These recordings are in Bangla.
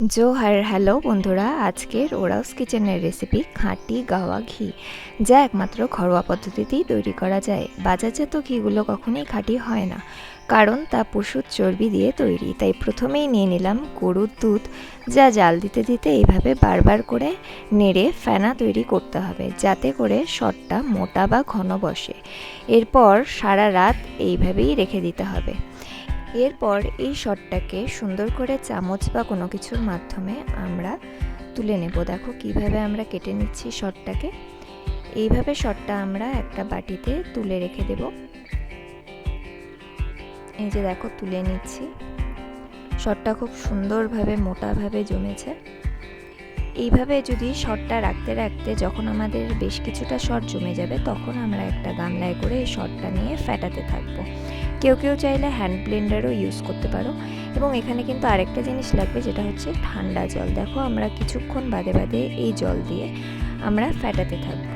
জোহার, হ্যালো বন্ধুরা, আজকের ওরাউস কিচেনের রেসিপি খাঁটি গাওয়া ঘি, যা একমাত্র ঘরোয়া পদ্ধতিতেই তৈরি করা যায়। বাজারজাত ঘিগুলো কখনোই খাঁটি হয় না, কারণ তা পশুর চর্বি দিয়ে তৈরি। তাই প্রথমেই নিয়ে নিলাম গরুর দুধ, যা জাল দিতে দিতে এইভাবে বারবার করে নেড়ে ফেনা তৈরি করতে হবে, যাতে করে শটটা মোটা বা ঘন বসে। এরপর সারা রাত এইভাবেই রেখে দিতে হবে। এরপর এই শটটাকে সুন্দর করে চামচ বা কোনো কিছুর মাধ্যমে আমরা তুলে নেব। দেখো কীভাবে আমরা কেটে নিচ্ছি শটটাকে। এইভাবে শটটা আমরা একটা বাটিতে তুলে রেখে দেব। এই যে দেখো তুলে নিচ্ছি। শটটা খুব সুন্দরভাবে, মোটাভাবে জমেছে। এইভাবে যদি শটটা রাখতে রাখতে যখন আমাদের বেশ কিছুটা শট জমে যাবে, তখন আমরা একটা গামলায় করে এই শটটা নিয়ে ফ্যাটাতে থাকব। কেউ কেউ চাইলে হ্যান্ড ব্লেন্ডারও ইউজ করতে পারো। এবং এখানে কিন্তু আরেকটা জিনিস লাগবে, যেটা হচ্ছে ঠান্ডা জল। দেখো, আমরা কিছুক্ষণ বাদে বাদে এই জল দিয়ে আমরা ফ্যাটাতে থাকব।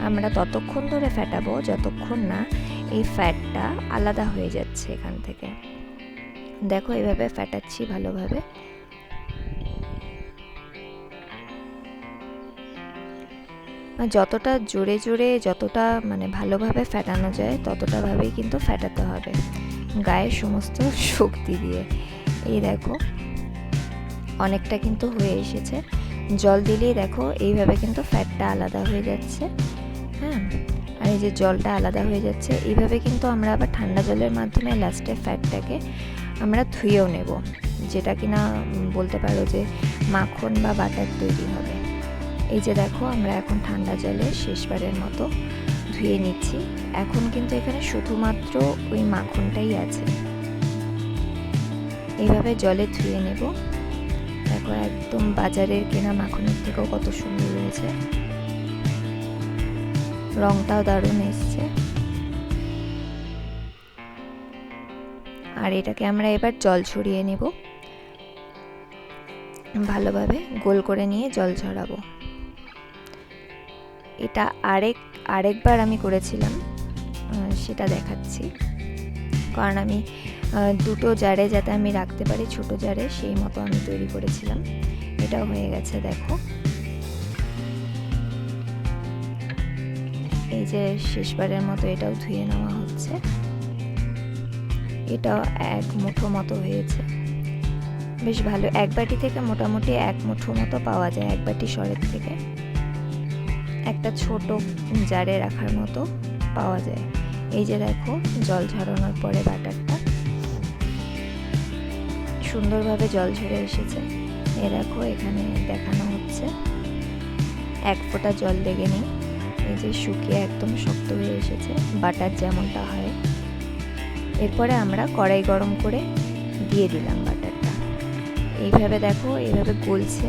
আমরা ততক্ষণ ধরে ফ্যাটাবো যতক্ষণ না এই ফ্যাটটা আলাদা হয়ে যাচ্ছে এখান থেকে। দেখো, এভাবে ফ্যাটাচ্ছি ভালোভাবে। যতটা জোরে জোরে যতটা মানে ভালোভাবে ফ্যাটানো যায়, ততটা ভাবেই কিন্তু ফ্যাটাতে হবে গায়ের সমস্ত শক্তি দিয়ে। এই দেখো, অনেকটা কিন্তু হয়ে এসেছে। জল দিলেই দেখো, এইভাবে কিন্তু ফ্যাটটা আলাদা হয়ে যাচ্ছে হ্যাঁ? আর এই যে জলটা আলাদা হয়ে যাচ্ছে, এইভাবে কিন্তু আমরা আবার ঠান্ডা জলের মাধ্যমে লাস্টে ফ্যাটটাকে আমরা ধুয়েও নেব, যেটা কিনা বলতে পারো যে মাখন বা বাটার তৈরি হবে। এই যে দেখো, আমরা এখন ঠান্ডা জলে শেষবারের মতো ধুয়ে নিচ্ছি। এখন কিন্তু এখানে শুধুমাত্র ওই মাখনটাই আছে। এইভাবে জলে ধুয়ে নেব। দেখো, একদম বাজারের কেনা মাখনের থেকেও কত সুন্দর হয়েছে। রংটাও দারুণ এসছে। আর এটাকে আমরা এবার জল ছড়িয়ে নেব। ভালোভাবে গোল করে নিয়ে জল ছড়াবো এটা আরেক, আরেকবার আমি করেছিলাম সেটা দেখাচ্ছি। কারণ আমি দুটো জারে যাতে আমি রাখতে পারি, ছোট জারে, সেই মতো আমি তৈরি করেছিলাম। এটাও হয়ে গেছে, দেখো। এই যে শেষবারের মতো এটাও ধুয়ে নেওয়া হচ্ছে। এটাও এক মুঠো মতো হয়েছে। বেশ ভালো, এক বাটি থেকে মোটামুটি এক মুঠো মতো পাওয়া যায়, এক বাটি সরের থেকে। একটা ছোট জারে রাখার মতো পাওয়া যায়। এই যে দেখো, জল ঝরানোর পরে বাটারটা সুন্দরভাবে জল ঝরে এসেছে। এ দেখো, এখানে দেখানো হচ্ছে। এক ফোঁটা জল লেগে নেই। এই যে শুকিয়ে একদম শক্ত হয়ে এসেছে, বাটার যেমনটা হয়। এরপরে আমরা কড়াই গরম করে দিয়ে দিলাম বাটারটা। এইভাবে দেখো, এইভাবে গলছে।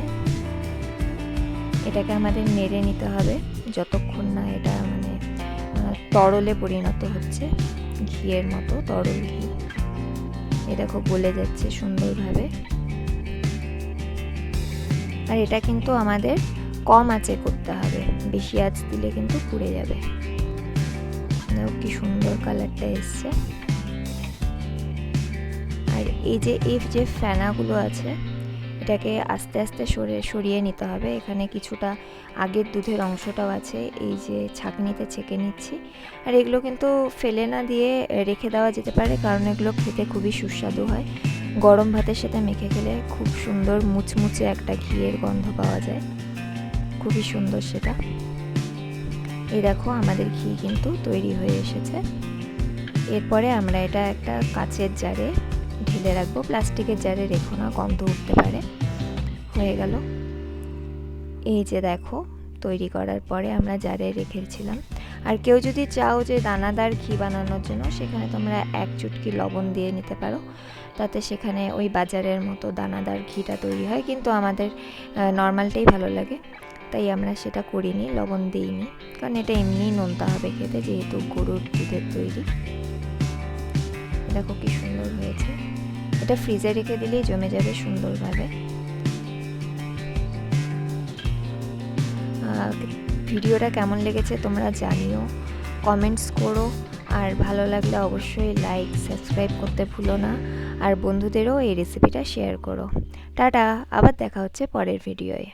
এটাকে আমাদের নেড়ে নিতে হবে। যতক্ষণ না এটা মানে তরলে পরিণত হচ্ছে, ঘিয়ের মতো তরল ঘি। এটা খুব গলে যাচ্ছে সুন্দরভাবে। আর এটা কিন্তু আমাদের কম আঁচে করতে হবে। বেশি আঁচ দিলে কিন্তু পুড়ে যাবে। কি সুন্দর কালারটা এসছে। আর এই যে এই যে ফ্যানাগুলো আছে এটাকে আস্তে আস্তে সরে, সরিয়ে নিতে হবে। এখানে কিছুটা আগের দুধের অংশটাও আছে, এই যে ছাঁকনিতে ছেঁকে নিচ্ছি। আর এগুলো কিন্তু ফেলে না দিয়ে রেখে দেওয়া যেতে পারে, কারণ এগুলো খেতে খুবই সুস্বাদু হয়। গরম ভাতের সাথে মেখে খেলে খুব সুন্দর মুচমুচে একটা ঘিয়ের গন্ধ পাওয়া যায়। খুবই সুন্দর সেটা। এই দেখো আমাদের ঘি কিন্তু তৈরি হয়ে এসেছে। এরপরে আমরা এটা একটা কাচের জারে ঢেলে রাখব। প্লাস্টিকের জারে রেখো না, গন্ধ উঠতে পারে। হয়ে গেল। এই যে দেখো, তৈরি করার পরে আমরা জারে রেখেছিলাম। আর কেউ যদি চাও যে দানাদার ঘি বানানোর জন্য, সেখানে তোমরা এক চুটকি লবণ দিয়ে নিতে পারো। তাতে সেখানে ওই বাজারের মতো দানাদার ঘিটা তৈরি হয়। কিন্তু আমাদের নর্মালটাই ভালো লাগে। তাই আমরা সেটা করিনি, লবণ দিইনি। কারণ এটা এমনিই নোনতা হবে খেতে, যেহেতু গরুর দুধের তৈরি। দেখো কি সুন্দর হয়েছে। এটা ফ্রিজে রেখে দিলেই জমে যাবে সুন্দরভাবে। ভিডিওটা কেমন লেগেছে তোমরা জানিও। কমেন্টস করো, আর ভালো লাগলে অবশ্যই লাইক সাবস্ক্রাইব করতে ভুলো না। আর বন্ধুদেরও এই রেসিপিটা শেয়ার করো। টাটা, আবার দেখা হচ্ছে পরের ভিডিওয়ে